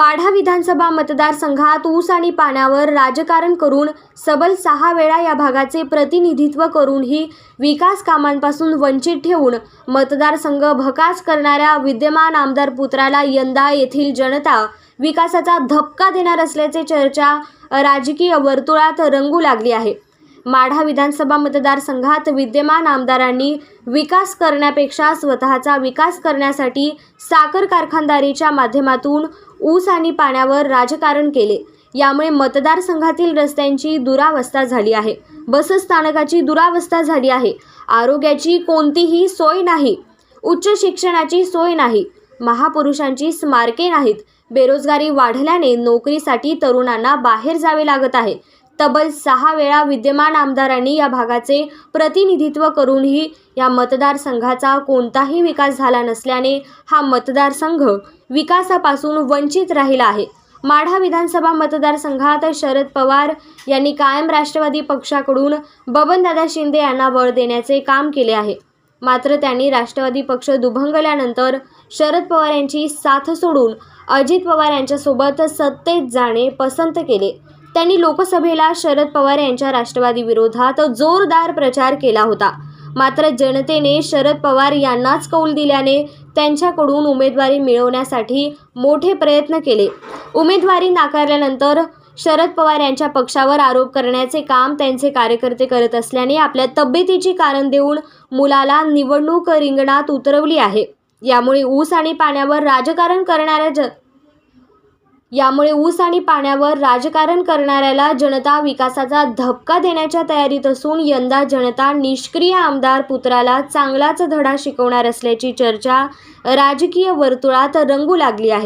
माढा विधानसभा मतदारसंघात ऊस आणि पाण्यावर राजकारण करून सबल सहा वेळा या भागाचे प्रतिनिधित्व करूनही विकास कामांपासून वंचित ठेवून मतदारसंघ भकास करणाऱ्या विद्यमान आमदार पुत्राला यंदा येथील जनता विकासाचा धक्का देणार असल्याचे चर्चा राजकीय वर्तुळात रंगू लागली आहे. माढा विधानसभा मतदारसंघात विद्यमान आमदारांनी विकास करण्यापेक्षा स्वतःचा विकास करण्यासाठी साखर कारखानदारीच्या माध्यमातून ऊस आणि पाण्यावर राजकारण केले. यामुळे मतदारसंघातील रस्त्यांची दुरावस्था झाली आहे. बसस्थानकाची दुरावस्था झाली आहे. आरोग्याची कोणतीही सोय नाही. उच्च शिक्षणाची सोय नाही. महापुरुषांची स्मारके नाहीत. बेरोजगारी वाढल्याने नोकरीसाठी तरुणांना बाहेर जावे लागत आहे. तब्बल सहा वेळा विद्यमान आमदारांनी या भागाचे प्रतिनिधित्व करूनही या मतदारसंघाचा कोणताही विकास झाला नसल्याने हा मतदारसंघ विकासापासून वंचित राहिला आहे. माढा विधानसभा मतदारसंघात शरद पवार यांनी कायम राष्ट्रवादी पक्षाकडून बबनदादा शिंदे यांना बळ देण्याचे काम केले आहे. मात्र त्यांनी राष्ट्रवादी पक्ष दुभंगल्यानंतर शरद पवार यांची साथ सोडून अजित पवार यांच्यासोबत सत्तेत जाणे पसंत केले. त्यांनी लोकसभेला शरद पवार यांच्या राष्ट्रवादी विरोधात जोरदार प्रचार केला होता. मात्र जनतेने शरद पवार यांनाच कौल दिल्याने त्यांच्याकडून उमेदवारी मिळवण्यासाठी मोठे प्रयत्न केले. उमेदवारी नाकारल्यानंतर शरद पवार यांच्या पक्षावर आरोप करण्याचे काम त्यांचे कार्यकर्ते करत असल्याने आपल्या तब्येतीची कारण देऊन मुलाला निवडणूक रिंगणात उतरवली आहे. यामुळे ऊस आणि पाण्यावर राजकारण करणाऱ्या ज यामुळे ऊस आणि पाण्यावर राजकारण करणाऱ्याला जनता विकासाचा धपका देण्याच्या तयारीत असून यंदा जनता निष्क्रिय आमदार पुत्राला चांगलाच धडा शिकवणार असल्याची चर्चा राजकीय वर्तुळात रंगू लागली आहे.